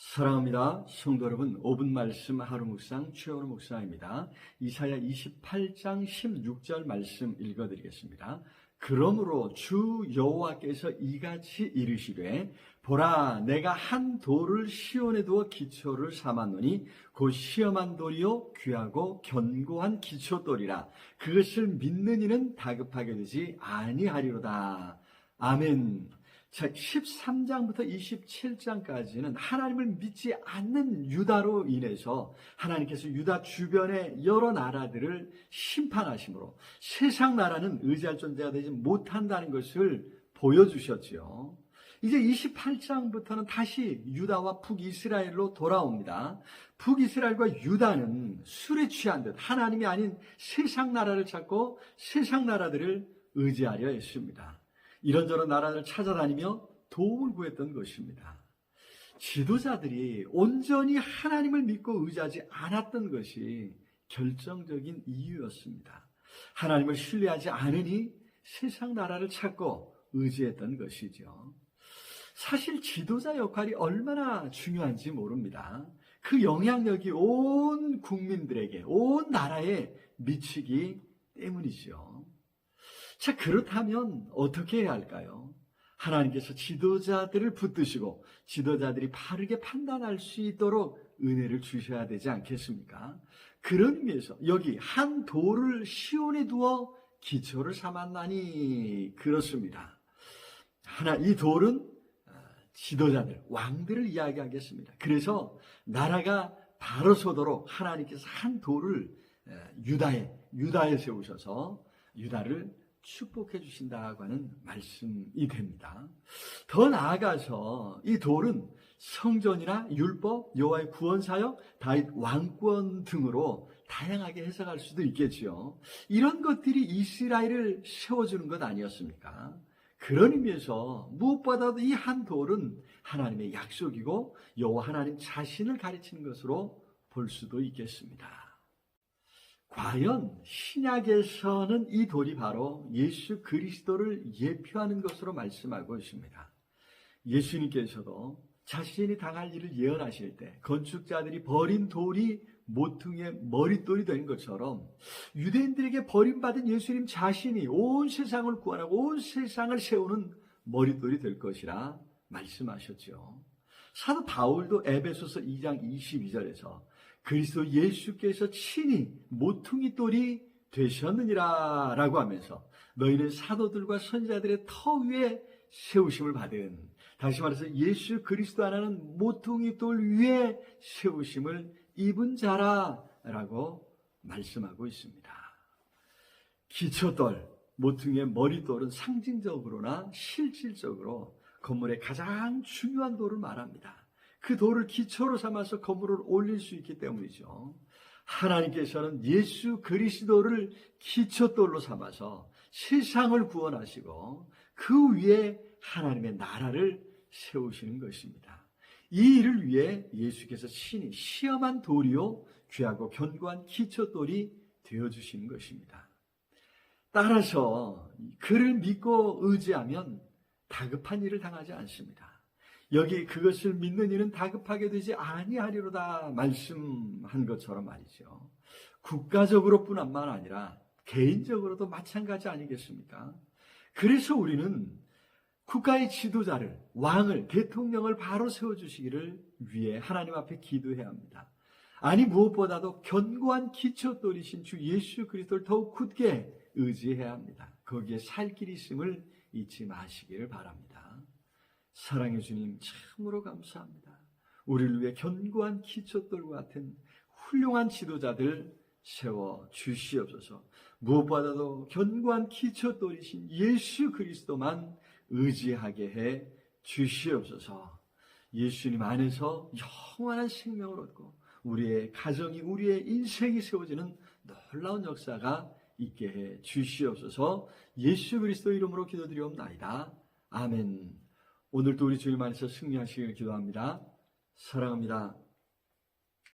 사랑합니다. 성도 여러분, 5분 말씀 하루 묵상 최원호 목사입니다. 이사야 28장 16절 말씀 읽어 드리겠습니다. 그러므로 주 여호와께서 이같이 이르시되 보라 내가 한 돌을 시온에 두어 기초를 삼았노니 곧 시험한 돌이요 귀하고 견고한 기초돌이라 그것을 믿는 이는 다급하게 되지 아니하리로다. 아멘. 자, 13장부터 27장까지는 하나님을 믿지 않는 유다로 인해서 하나님께서 유다 주변의 여러 나라들을 심판하심으로 세상 나라는 의지할 존재가 되지 못한다는 것을 보여주셨지요. 이제 28장부터는 다시 유다와 북이스라엘로 돌아옵니다. 북이스라엘과 유다는 술에 취한 듯 하나님이 아닌 세상 나라를 찾고 세상 나라들을 의지하려 했습니다. 이런저런 나라를 찾아다니며 도움을 구했던 것입니다. 지도자들이 온전히 하나님을 믿고 의지하지 않았던 것이 결정적인 이유였습니다. 하나님을 신뢰하지 않으니 세상 나라를 찾고 의지했던 것이죠. 사실 지도자 역할이 얼마나 중요한지 모릅니다. 그 영향력이 온 국민들에게, 온 나라에 미치기 때문이죠. 자, 그렇다면 어떻게 해야 할까요? 하나님께서 지도자들을 붙드시고 지도자들이 바르게 판단할 수 있도록 은혜를 주셔야 되지 않겠습니까? 그런 의미에서 여기 한 돌을 시온에 두어 기초를 삼았나니 그렇습니다. 하나 이 돌은 지도자들, 왕들을 이야기하겠습니다. 그래서 나라가 바로 서도록 하나님께서 한 돌을 유다에 유다에 세우셔서 유다를 축복해 주신다고 하는 말씀이 됩니다. 더 나아가서 이 돌은 성전이나 율법, 여호와의 구원 사역, 다윗 왕권 등으로 다양하게 해석할 수도 있겠지요. 이런 것들이 이스라엘을 세워주는 것 아니었습니까? 그런 의미에서 무엇보다도 이 한 돌은 하나님의 약속이고 여호와 하나님 자신을 가르치는 것으로 볼 수도 있겠습니다. 과연 신약에서는 이 돌이 바로 예수 그리스도를 예표하는 것으로 말씀하고 있습니다. 예수님께서도 자신이 당할 일을 예언하실 때 건축자들이 버린 돌이 모퉁이의 머릿돌이 된 것처럼 유대인들에게 버림받은 예수님 자신이 온 세상을 구원하고 온 세상을 세우는 머릿돌이 될 것이라 말씀하셨죠. 사도 바울도 에베소서 2장 22절에서 그리스도 예수께서 친히 모퉁이 돌이 되셨느니라 라고 하면서 너희는 사도들과 선자들의 터 위에 세우심을 받은 다시 말해서 예수 그리스도 하나는 모퉁이 돌 위에 세우심을 입은 자라 라고 말씀하고 있습니다. 기초돌, 모퉁이의 머리돌은 상징적으로나 실질적으로 건물의 가장 중요한 돌을 말합니다. 그 돌을 기초로 삼아서 건물을 올릴 수 있기 때문이죠. 하나님께서는 예수 그리스도를 기초돌로 삼아서 세상을 구원하시고 그 위에 하나님의 나라를 세우시는 것입니다. 이 일을 위해 예수께서 친히 시험한 돌이요 귀하고 견고한 기초돌이 되어 주시는 것입니다. 따라서 그를 믿고 의지하면 다급한 일을 당하지 않습니다. 여기 그것을 믿는 이는 다급하게 되지 아니하리로다 말씀한 것처럼 말이죠. 국가적으로뿐만 아니라 개인적으로도 마찬가지 아니겠습니까? 그래서 우리는 국가의 지도자를, 왕을, 대통령을 바로 세워 주시기를 위해 하나님 앞에 기도해야 합니다. 아니, 무엇보다도 견고한 기초돌이신 주 예수 그리스도를 더욱 굳게 의지해야 합니다. 거기에 살 길이 있음을 잊지 마시기를 바랍니다. 사랑해 주님, 참으로 감사합니다. 우리를 위해 견고한 기초돌과 같은 훌륭한 지도자들 세워 주시옵소서. 무엇보다도 견고한 기초돌이신 예수 그리스도만 의지하게 해 주시옵소서. 예수님 안에서 영원한 생명을 얻고 우리의 가정이 우리의 인생이 세워지는 놀라운 역사가 있게 해 주시옵소서. 예수 그리스도 이름으로 기도드리옵나이다. 아멘. 오늘도 우리 주님 안에서 승리하시길 기도합니다. 사랑합니다.